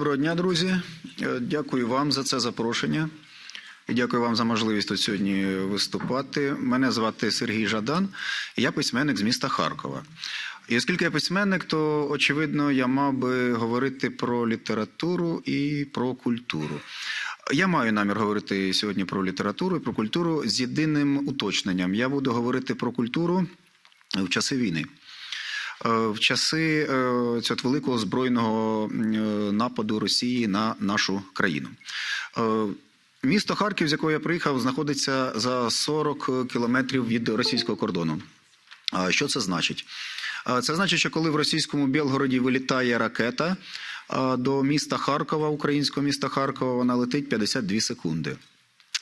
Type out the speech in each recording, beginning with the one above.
Доброго дня, друзі. Е, Дякую вам за це запрошення. І дякую вам за можливість тут сьогодні виступати. Мене звати Сергій Жадан, я письменник з міста Харкова. І оскільки я письменник, то очевидно я мав би говорити про літературу і про культуру. Я маю намір говорити сьогодні про літературу і про культуру з єдиним уточненням. Я буду говорити про культуру в часи війни. Е, В часи е, цього великого збройного е, нападу Росії на нашу країну. Місто Харків, з якого я приїхав, знаходиться за 40 кілометрів від російського кордону. Що це значить? Це значить, що коли в російському Білгороді вилітає ракета до міста Харкова, українського міста Харкова, вона летить 52 секунди.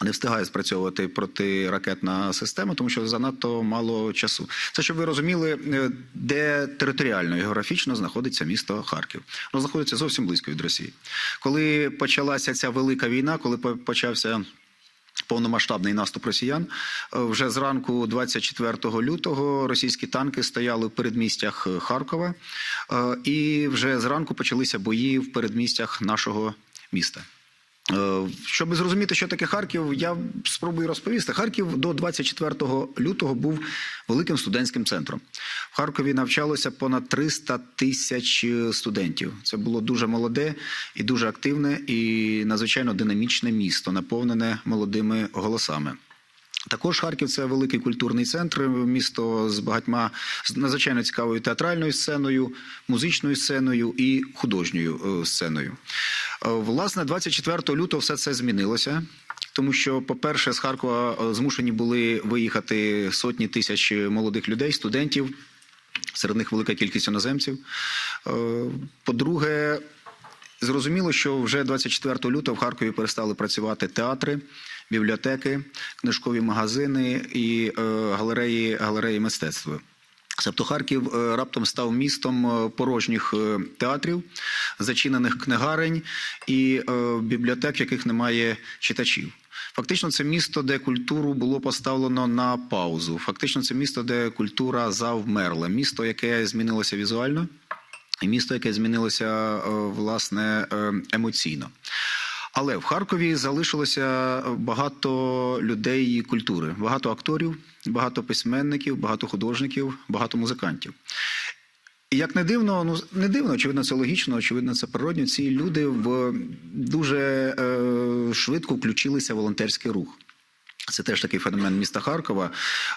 Не встигає спрацьовувати протиракетна система, тому що занадто мало часу. Це щоб ви розуміли, е, де територіально і географічно знаходиться місто Харків. Воно знаходиться зовсім близько від Росії. Коли почалася ця велика війна, коли почався повномасштабний наступ росіян, е, вже зранку, 24 лютого, російські танки стояли в передмістях Харкова, е, і вже зранку почалися бої в передмістях нашого міста. Е, Щоб зрозуміти, що таке Харків, я спробую розповісти. Харків до 24 лютого був великим студентським центром. В Харкові навчалося понад 300 тисяч е, студентів. Це було дуже молоде і дуже активне, і надзвичайно динамічне місто, наповнене молодими голосами. Також Харків це великий культурний центр, місто з багатьма з надзвичайно цікавою театральною сценою, музичною сценою і художньою е, сценою. Е, Власне, 24 лютого все це змінилося. Тому що, по-перше, з Харкова е, змушені були виїхати сотні тисяч молодих людей, студентів, серед них велика кількість іноземців. По-друге, Зрозуміло, що вже 24 лютого в Харкові перестали працювати театри, бібліотеки, книжкові магазини і е, галереї, галереї мистецтва. Тобто Харків е, раптом став містом е, порожніх театрів, зачинених книгарень і бібліотек, в яких немає читачів. Фактично, це місто, де культуру було поставлено на паузу. Фактично, це місто, де культура завмерла. Місто, яке змінилося візуально, і місто, яке змінилося власне емоційно. Але в Харкові залишилося багато людей культури, багато акторів, багато письменників, багато художників, багато музикантів. І як не дивно, ну не дивно, очевидно, це логічно, очевидно, це природньо. Ці люди в дуже е, швидко включилися в волонтерський рух. Це теж такий феномен міста Харкова.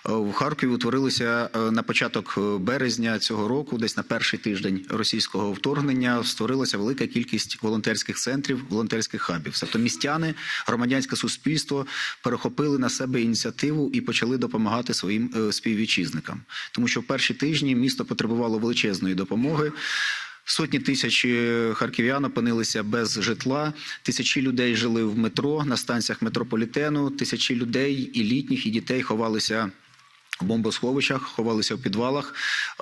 Е, В Харкові утворилися е, на початок е, березня цього року, десь на перший тиждень російського вторгнення, створилася велика кількість волонтерських центрів, волонтерських хабів. Тобто містяни, громадянське суспільство перехопили на себе ініціативу і почали допомагати своїм співвітчизникам. Тому що в перші тижні місто потребувало величезної допомоги. Сотні тисяч е, харків'ян опинилися без житла. Тисячі людей жили в метро на станціях метрополітену. Тисячі людей і літніх, і дітей ховалися. Бомбосховищах ховалися в підвалах,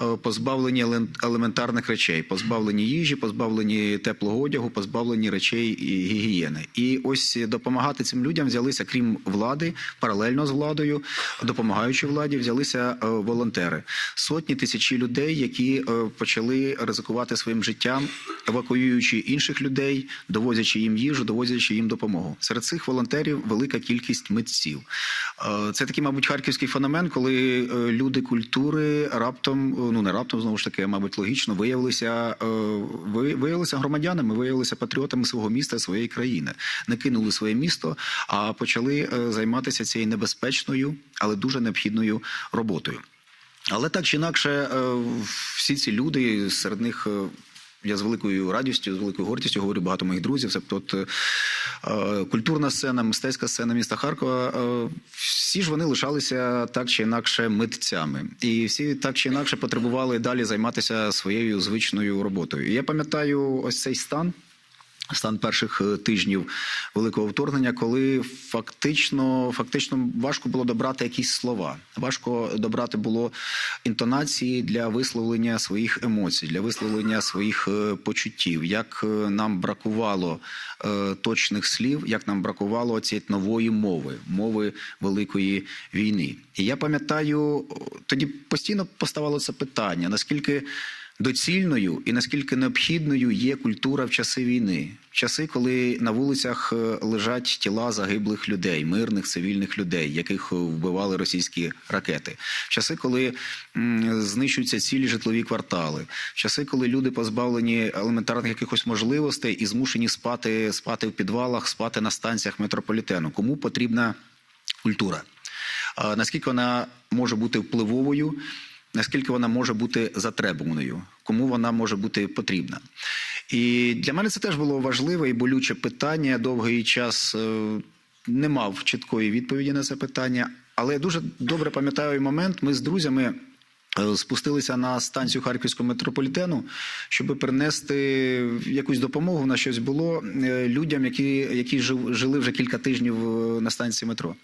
е, позбавлені елементарних речей, позбавлені їжі, позбавлені теплого одягу, позбавлені речей і гігієни. І ось допомагати цим людям взялися, крім влади, паралельно з владою, допомагаючи владі, взялися е, волонтери. Сотні тисячі людей, які е, почали ризикувати своїм життям, евакуюючи інших людей, довозячи їм їжу, довозячи їм допомогу. Серед цих волонтерів велика кількість митців. Це такий, мабуть, харківський феномен, коли е, люди культури раптом, е, ну не раптом знову ж таки, мабуть, логічно виявилися, е, виявилися громадянами, виявилися патріотами свого міста, своєї країни, не кинули своє місто, а почали займатися цією небезпечною, але дуже необхідною роботою. Але так чи інакше, всі ці люди, серед них я з великою радістю, з великою гордістю говорю багато моїх друзів. Тобто, е, культурна сцена, мистецька сцена міста Харкова. е, Всі ж вони лишалися так чи інакше митцями, і всі так чи інакше потребували далі займатися своєю звичною роботою. І я пам'ятаю ось цей стан. Стан перших е, тижнів великого вторгнення, коли фактично, фактично важко було добрати якісь слова, важко добрати було інтонації для висловлення своїх емоцій, для висловлення своїх е, почуттів. Як е, нам бракувало точних слів, як нам бракувало цієї нової мови, мови великої війни. І я пам'ятаю, тоді постійно поставало це питання: наскільки доцільною і наскільки необхідною є культура в часи війни, в часи, коли на вулицях е, лежать тіла загиблих людей, мирних цивільних людей, яких е, вбивали російські ракети, в часи, коли знищуються цілі житлові квартали, в часи, коли люди позбавлені елементарних якихось можливостей і змушені спати, спати в підвалах, спати на станціях метрополітену. Кому потрібна культура? Наскільки вона може бути впливовою? Наскільки вона може бути затребуваною, кому вона може бути потрібна. І для мене це теж було важливе і болюче питання. Довгий час е, не мав чіткої відповіді на це питання, але я дуже добре пам'ятаю момент. Ми з друзями. е, Спустилися на станцію харківського метрополітену, щоб принести якусь допомогу на щось було е, людям, які, які жили вже кілька тижнів на станції метро.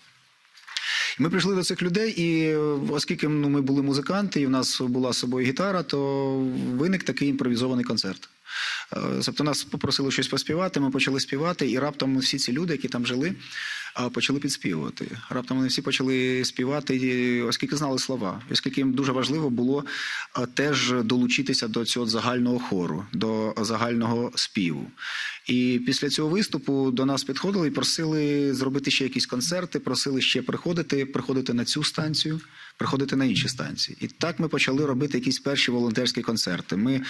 Ми прийшли до цих людей, і е, оскільки ну, ми були музиканти, і в нас була з собою гітара, то виник такий імпровізований концерт. Е, Тобто нас попросили щось поспівати, ми почали співати, і раптом всі ці люди, які там жили, почали підспівувати. Раптом вони всі почали співати, оскільки знали слова, оскільки їм дуже важливо було теж долучитися до цього загального хору, до загального співу. І після цього виступу до нас підходили і просили зробити ще якісь концерти, просили ще приходити, приходити на цю станцію, приходити на інші станції. І так ми почали робити якісь перші волонтерські концерти. Ми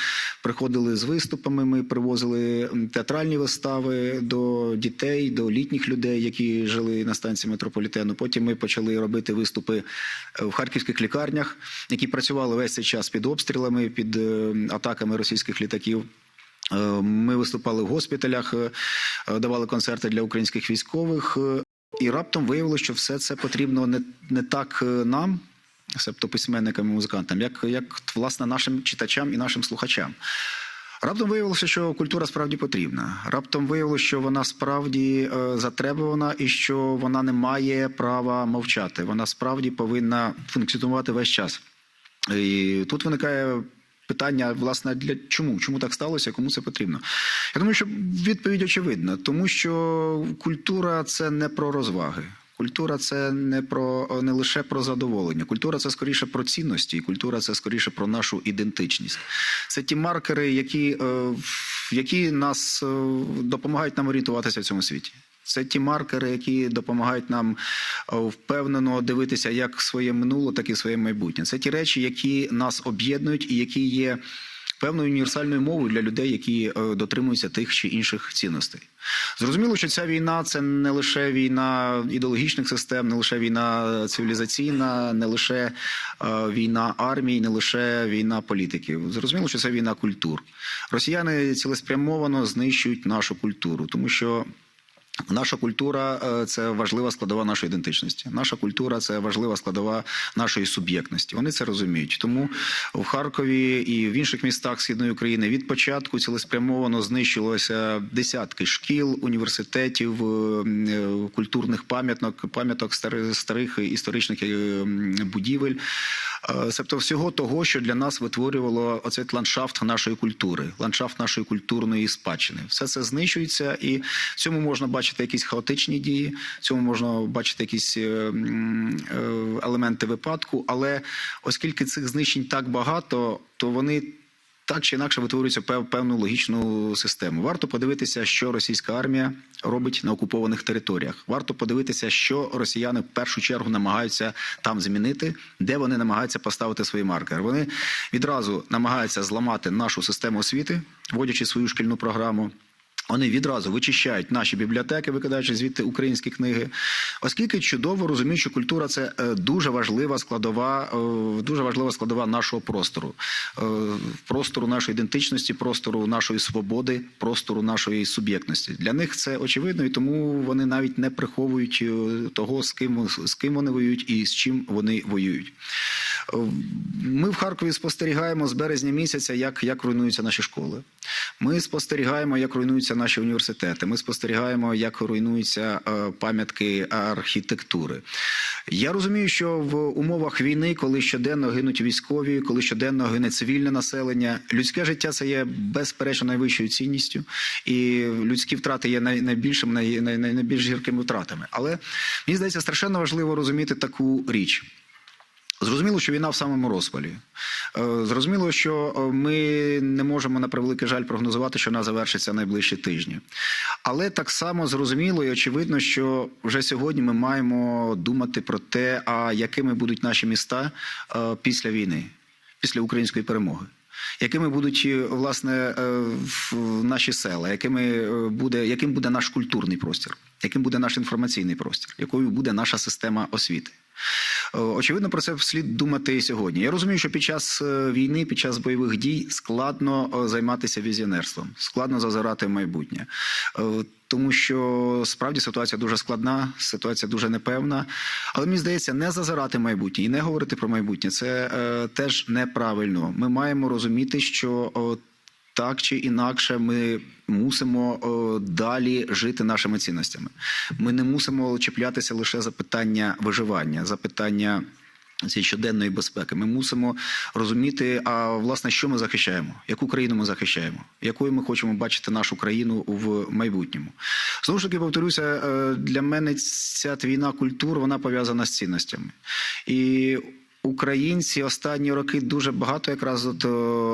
приходили з виступами, ми привозили театральні вистави до дітей, до літніх людей, які жили на станції метрополітену. Потім ми почали робити виступи е, в харківських лікарнях, які працювали весь цей час під обстрілами, під е, атаками російських літаків. Е, Ми виступали в госпіталях, давали концерти для українських військових, і раптом виявилося, що все це потрібно не, не так нам, себто письменникам і музикантам, як, як власне нашим читачам і нашим слухачам. Раптом виявилося, що культура справді потрібна. Раптом виявилося, що вона справді е, затребувана і що вона не має права мовчати. Вона справді повинна функціонувати весь час. І тут виникає питання, власне, для чому? Чому так сталося? Кому це потрібно? Я думаю, що відповідь очевидна, тому що культура це не про розваги. Культура це не про не лише про задоволення. Культура це скоріше про цінності, і культура це скоріше про нашу ідентичність. Це ті маркери, які, е, які нас е, допомагають нам орієнтуватися в цьому світі. Це ті маркери, які допомагають нам е, впевнено дивитися як своє минуле, так і своє майбутнє. Це ті речі, які нас об'єднують і які є певною універсальною мовою для людей, які е, дотримуються тих чи інших цінностей. Зрозуміло, що ця війна це не лише війна ідеологічних систем, не лише війна цивілізаційна, не лише е, війна армії, не лише війна політиків. Зрозуміло, що це війна культур. Росіяни цілеспрямовано знищують нашу культуру, тому що. Наша культура е, це важлива складова нашої ідентичності. Наша культура це важлива складова нашої суб'єктності. Вони це розуміють. Тому в Харкові і в інших містах східної України від початку цілеспрямовано знищилося десятки шкіл, університетів, е, е, культурних пам'яток, пам'яток старих, старих історичних будівель. Себто всього того, що для нас витворювало оцей ландшафт нашої культури, ландшафт нашої культурної спадщини. Все це знищується, і в цьому можна бачити якісь хаотичні дії, в цьому можна бачити якісь е, е, елементи випадку. Але оскільки цих знищень так багато, то вони. Так чи інакше витворюється пев- певну логічну систему. Варто подивитися, що російська армія робить на окупованих територіях. Варто подивитися, що росіяни в першу чергу намагаються там змінити, де вони намагаються поставити свої маркери. Вони відразу намагаються зламати нашу систему освіти, вводячи свою шкільну програму. Вони відразу вичищають наші бібліотеки, викидаючи звідти українські книги, оскільки чудово розуміють, що культура це е, дуже важлива складова, е, дуже важлива складова нашого простору, е, простору нашої ідентичності, простору нашої свободи, простору нашої суб'єктності. Для них це очевидно, і тому вони навіть не приховують того, з ким з ким вони воюють і з чим вони воюють. Ми в Харкові спостерігаємо з березня місяця, як, як руйнуються наші школи. Ми спостерігаємо, як руйнуються наші університети. Ми спостерігаємо, як руйнуються е, пам'ятки архітектури. Я розумію, що в умовах війни, коли щоденно гинуть військові, коли щоденно гине цивільне населення, людське життя це є безперечно найвищою цінністю, і людські втрати є найбільшим, най, най, най, найбільш гіркими втратами. Але мені здається, страшенно важливо розуміти таку річ. Зрозуміло, що війна в самому розпалі. Е, Зрозуміло, що е, ми не можемо на превеликий жаль прогнозувати, що вона завершиться найближчі тижні. Але так само зрозуміло і очевидно, що вже сьогодні ми маємо думати про те, а якими будуть наші міста е, після війни, після української перемоги. Якими будуть власне наші села, якими буде, яким буде наш культурний простір, яким буде наш інформаційний простір, якою буде наша система освіти? Е, Очевидно, про це слід думати і сьогодні. Я розумію, що під час е, війни, під час бойових дій складно е, займатися візіонерством, складно зазирати в майбутнє, Е, тому що справді ситуація дуже складна, ситуація дуже непевна. Але мені здається, не зазирати майбутнє і не говорити про майбутнє це е, теж неправильно. Ми маємо розуміти, що о, так чи інакше ми мусимо далі жити нашими цінностями. Ми не мусимо чіплятися лише за питання виживання, за питання. Цієї щоденної безпеки ми мусимо розуміти, а власне, що ми захищаємо, яку країну ми захищаємо, якою ми хочемо бачити нашу країну в майбутньому. Знову ж таки, повторюся, е, для мене ця війна культур вона пов'язана з цінностями. І Українці останні роки дуже багато якраз от е,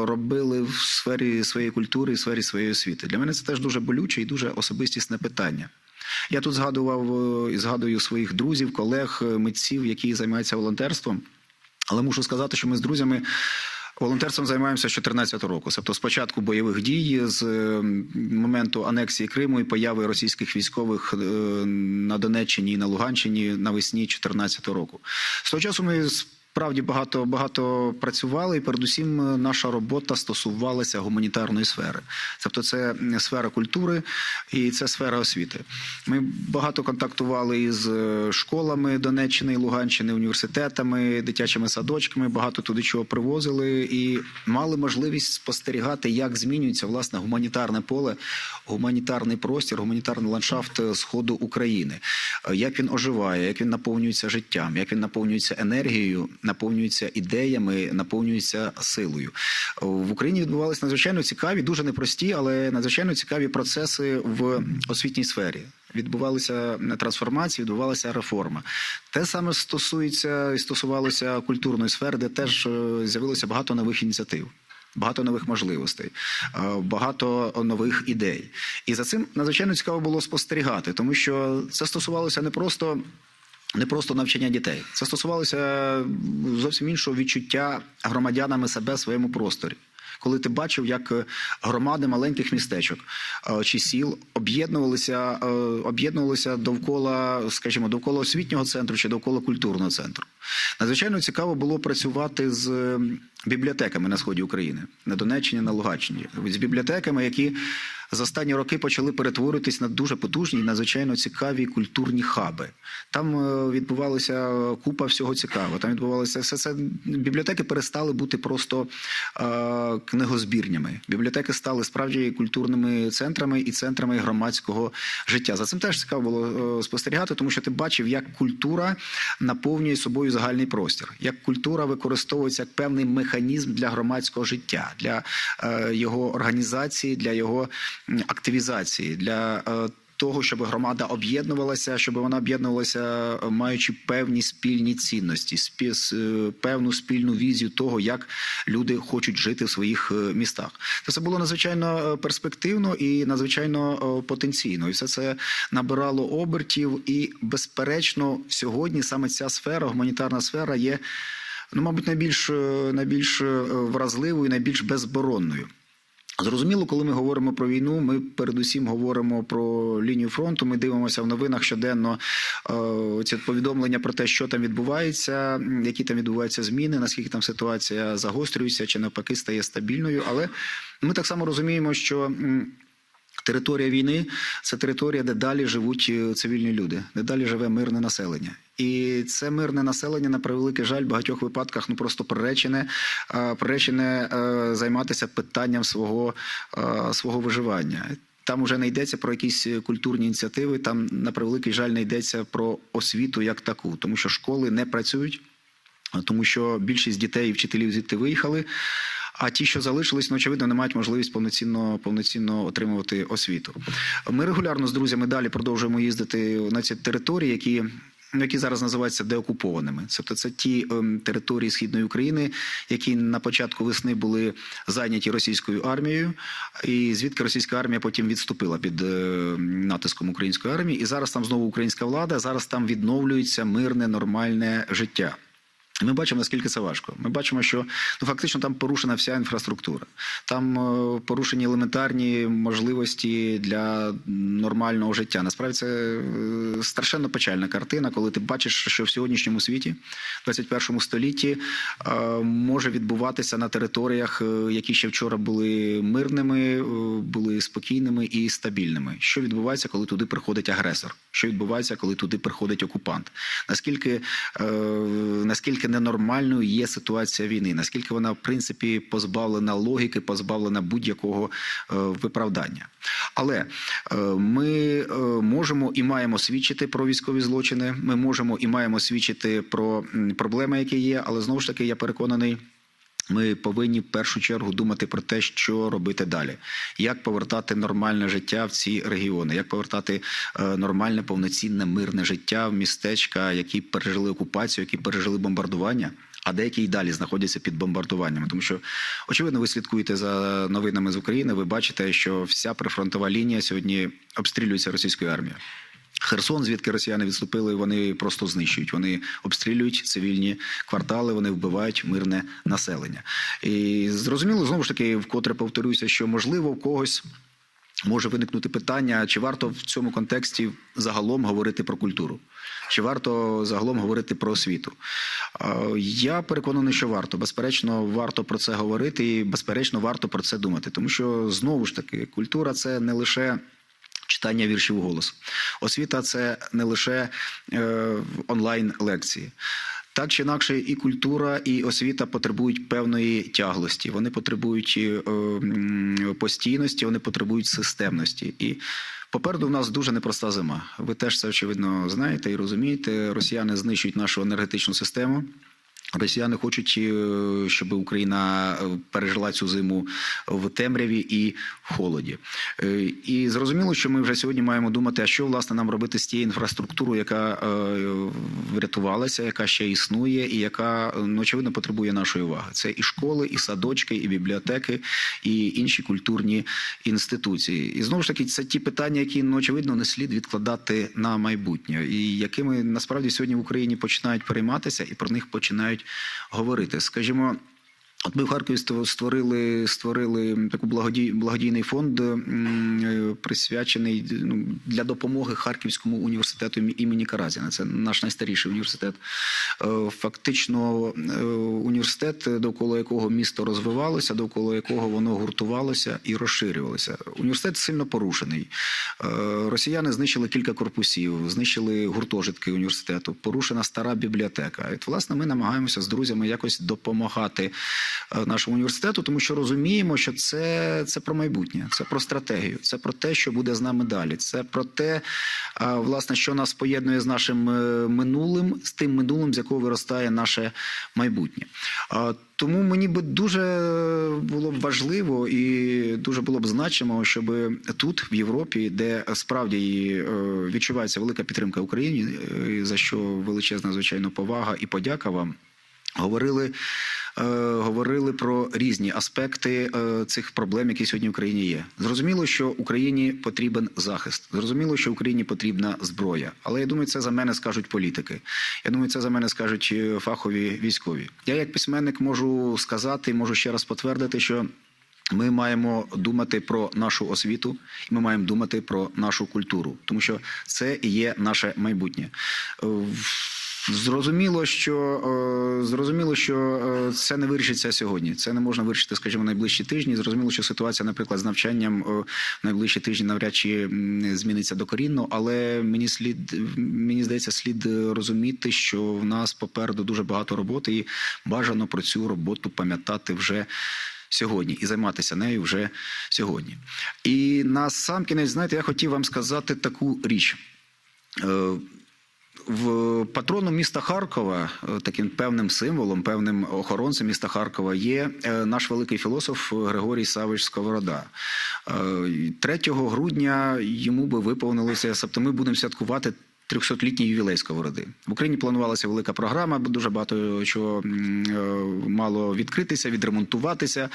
робили в сфері своєї культури і сфері своєї освіти. Для мене це теж дуже болюче і дуже особистісне питання. Я тут згадував е, і згадую своїх друзів, колег, е, митців, які займаються волонтерством. Але мушу сказати, що ми з друзями волонтерством займаємося з 2014 року. Тобто з початку бойових дій, з моменту анексії Криму і появи російських військових на Донеччині і на Луганщині навесні 2014 року. З того часу ми справді багато багато працювали, і передусім е, наша робота стосувалася гуманітарної сфери. Тобто, це сфера культури і це сфера освіти. Ми багато контактували із е, школами Донеччини Луганщини, університетами, дитячими садочками. Багато туди чого привозили і мали можливість спостерігати, як змінюється власне гуманітарне поле, гуманітарний простір, гуманітарний ландшафт сходу України. Е, Як він оживає, як він наповнюється життям, як він наповнюється енергією, наповнюється ідеями, наповнюється силою. В Україні відбувалися надзвичайно цікаві, дуже непрості, але надзвичайно цікаві процеси в освітній сфері. Відбувалися трансформації, відбувалася реформа. Те саме стосується і стосувалося культурної сфери, де теж е, з'явилося багато нових ініціатив. Багато нових можливостей, е, багато нових ідей, і за цим надзвичайно цікаво було спостерігати, тому що це стосувалося не просто не просто навчання дітей, це стосувалося зовсім іншого відчуття громадянами себе в своєму просторі. Коли ти бачив, як е, громади маленьких містечок е, чи сіл об'єднувалися, е, об'єднувалися довкола, скажімо, довкола освітнього центру чи довкола культурного центру. Надзвичайно цікаво було працювати з е, бібліотеками на сході України, на Донеччині, на Луганщині, з бібліотеками, які за останні роки почали перетворитись на дуже потужні і надзвичайно цікаві культурні хаби. Там е, відбувалася купа всього цікавого. Там відбувалося все це. Бібліотеки перестали бути просто е, книгозбірнями. Бібліотеки стали справді культурними центрами і центрами громадського життя. За цим теж цікаво було е, спостерігати, тому що ти бачив, як культура наповнює собою загальний простір, як культура використовується як певний механізм для громадського життя, для е, його організації, для його активізації, для е, того, щоб громада об'єднувалася, щоб вона об'єднувалася, е, маючи певні спільні цінності, спі- е, певну спільну візію того, як люди хочуть жити в своїх містах. Це все було надзвичайно перспективно і надзвичайно потенційно. І все це набирало обертів. І, безперечно, сьогодні саме ця сфера, гуманітарна сфера, є ну, мабуть, найбільш, найбільш вразливою, найбільш безборонною. Зрозуміло, коли ми говоримо про війну, ми передусім говоримо про лінію фронту. Ми дивимося в новинах щоденно е, ці повідомлення про те, що там відбувається, які там відбуваються зміни, наскільки там ситуація загострюється чи навпаки стає стабільною. Але ми так само розуміємо, що. Територія війни це територія, де далі живуть е, цивільні люди, де далі живе мирне населення. І це мирне населення, на превеликий жаль, в багатьох випадках ну просто приречене, е, приречене е, займатися питанням свого, свого виживання. Там вже не йдеться про якісь культурні ініціативи, там на превеликий жаль не йдеться про освіту як таку, тому що школи не працюють, тому що більшість дітей і вчителів звідти виїхали. А ті, що залишились, ну очевидно, не мають можливість повноцінно повноцінно отримувати освіту. Ми регулярно з друзями далі продовжуємо їздити на ці території, які які зараз називаються деокупованими. Тобто це ті ем, території східної України, які на початку весни були зайняті російською армією, і звідки російська армія потім відступила під е, натиском української армії. І зараз там знову українська влада. Зараз там відновлюється мирне, нормальне життя. Ми бачимо, наскільки це важко. Ми бачимо, що ну фактично там порушена вся інфраструктура. Там е, порушені елементарні можливості для нормального життя. Насправді це е, страшенно печальна картина, коли ти бачиш, що в сьогоднішньому світі, 21 столітті, е, може відбуватися на територіях, які ще вчора були мирними, були спокійними і стабільними. Що відбувається, коли туди приходить агресор? Що відбувається, коли туди приходить окупант? Наскільки наскільки ненормальною є ситуація війни? Наскільки вона в принципі позбавлена логіки, позбавлена будь-якого е, виправдання? Але е, ми е, можемо і маємо свідчити про військові злочини. Ми можемо і маємо свідчити про проблеми, які є. Але знову ж таки, я переконаний. Ми повинні в першу чергу думати про те, що робити далі, як повертати нормальне життя в ці регіони, як повертати е, нормальне, повноцінне мирне життя в містечка, які пережили окупацію, які пережили бомбардування. А деякі й далі знаходяться під бомбардуваннями, тому що очевидно, ви слідкуєте за новинами з України. Ви бачите, що вся прифронтова лінія сьогодні обстрілюється російською армією. Херсон, звідки росіяни відступили, вони просто знищують. Вони обстрілюють цивільні квартали, вони вбивають мирне населення. І зрозуміло, знову ж таки, вкотре повторюся, що можливо в когось. Може виникнути питання, чи варто в цьому контексті загалом говорити про культуру, чи варто загалом говорити про освіту? Я переконаний, що варто. Безперечно, варто про це говорити, і безперечно, варто про це думати. Тому що знову ж таки, культура це не лише читання віршів у голос. Освіта це не лише е, онлайн лекції. Так чи інакше, і культура, і освіта потребують певної тяглості. Вони потребують е, постійності, вони потребують системності. І попереду в нас дуже непроста зима. Ви теж це очевидно знаєте і розумієте. Росіяни знищують нашу енергетичну систему. Росіяни хочуть, е, щоб Україна е, пережила цю зиму в темряві і холоді. Е, І зрозуміло, що ми вже сьогодні маємо думати, а що власне нам робити з тією інфраструктурою, яка врятувалася, яка ще існує, і яка ну, очевидно потребує нашої уваги. Це і школи, і садочки, і бібліотеки, і інші культурні інституції. І знову ж таки, це ті питання, які ну, очевидно не слід відкладати на майбутнє, і якими насправді сьогодні в Україні починають перейматися, і про них починають говорити. Скажімо. От ми в Харкові створили, створили таку благодій, благодійний фонд, е, присвячений ну, для допомоги Харківському університету імені Каразіна. Це наш найстаріший університет. Е, Фактично, е, університет, довкола якого місто розвивалося, довкола якого воно гуртувалося і розширювалося. Університет сильно порушений. Росіяни знищили кілька корпусів, знищили гуртожитки університету, порушена стара бібліотека. І, власне, ми намагаємося з друзями якось допомагати нашому університету, тому що розуміємо, що це, це про майбутнє, це про стратегію, це про те, що буде з нами далі. Це про те, е, власне, що нас поєднує з нашим е, минулим, з тим минулим, з якого виростає наше майбутнє. Е, Тому мені би дуже було б важливо і дуже було б значимо, щоб тут, в Європі, де справді е, відчувається велика підтримка Україні, е, за що величезна звичайно повага і подяка вам. Говорили, е, говорили про різні аспекти е, цих проблем, які сьогодні в Україні є. Зрозуміло, що Україні потрібен захист. Зрозуміло, що Україні потрібна зброя. Але я думаю, це за мене скажуть політики. Я думаю, це за мене скажуть е, фахові військові. Я, як письменник, можу сказати, можу ще раз підтвердити, що. Ми маємо думати про нашу освіту, і ми маємо думати про нашу культуру, тому що це і є наше майбутнє. Е, Зрозуміло, що е, зрозуміло, що е, це не вирішиться сьогодні. Це не можна вирішити, скажімо, найближчі тижні. Зрозуміло, що ситуація, наприклад, з навчанням е, в найближчі тижні навряд чи зміниться докорінно, але мені слід мені здається, слід е, розуміти, що в нас попереду дуже багато роботи, і бажано про цю роботу пам'ятати вже сьогодні і займатися нею вже сьогодні. І на сам кінець, знаєте, я хотів вам сказати таку річ. Е, В патрону міста Харкова, е, таким певним символом, певним охоронцем міста Харкова є е, наш великий філософ Григорій Савич Сковорода. Е, 3 грудня йому би виповнилося, тобто ми будемо святкувати 300-літній ювілей сковороди. В Україні планувалася велика програма, дуже багато чого е, мало відкритися, відремонтуватися,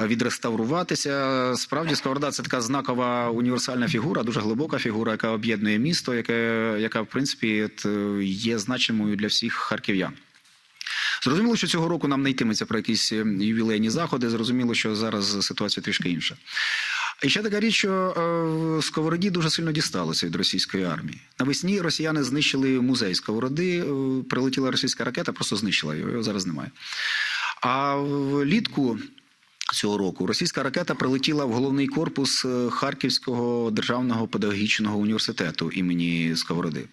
е, відреставруватися. Справді, сковорода це така знакова універсальна фігура, дуже глибока фігура, яка об'єднує місто, яке, яка в принципі е, є значимою для всіх харків'ян. Зрозуміло, що цього року нам не йтиметься про якісь ювілейні заходи. Зрозуміло, що зараз ситуація трішки інша. І ще така річ, що е, сковороді дуже сильно дісталося від російської армії. Навесні росіяни знищили музей сковороди, е, прилетіла російська ракета, просто знищила його, його зараз немає. А влітку цього року російська ракета прилетіла в головний корпус е, Харківського державного педагогічного університету імені Сковороди.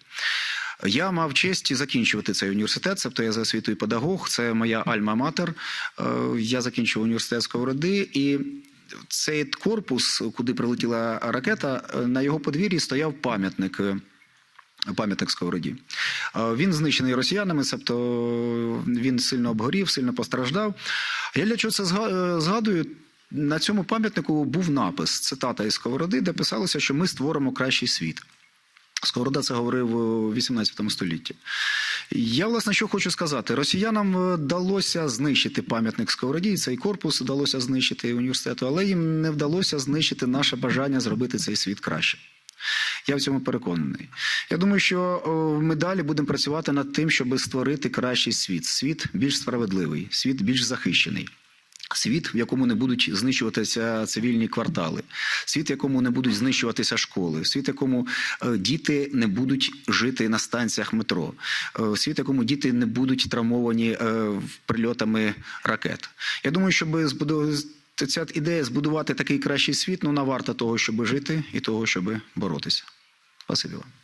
Я мав честь закінчувати цей університет, тобто я за освітою педагог, це моя альма-матер. Я закінчив університет Сковороди і. Цей корпус, куди прилетіла ракета, е, на його подвір'ї стояв пам'ятник. е, Пам'ятник Сковороді. Е, Він знищений росіянами, тобто він сильно обгорів, сильно постраждав. Я для чого це згадую? На цьому пам'ятнику був напис, цитата із Сковороди, де писалося, що ми створимо кращий світ. Сковорода це говорив у 18 столітті. Я, власне, що хочу сказати: росіянам е, вдалося знищити пам'ятник Сковороді, цей корпус вдалося знищити університету, але їм не вдалося знищити наше бажання зробити цей світ краще. Я в цьому переконаний. Я думаю, що ми далі будемо працювати над тим, щоб створити кращий світ, світ більш справедливий, світ більш захищений. Світ, в якому не будуть знищуватися цивільні квартали, світ, в якому не будуть знищуватися школи, світ, в якому е, діти не будуть жити на станціях метро, е, світ, в якому діти не будуть травмовані е, прильотами ракет. Я думаю, щоб збудувати ця ідея збудувати такий кращий світ, ну вона варта того, щоб жити, і того, щоб боротися. Спасибі вам.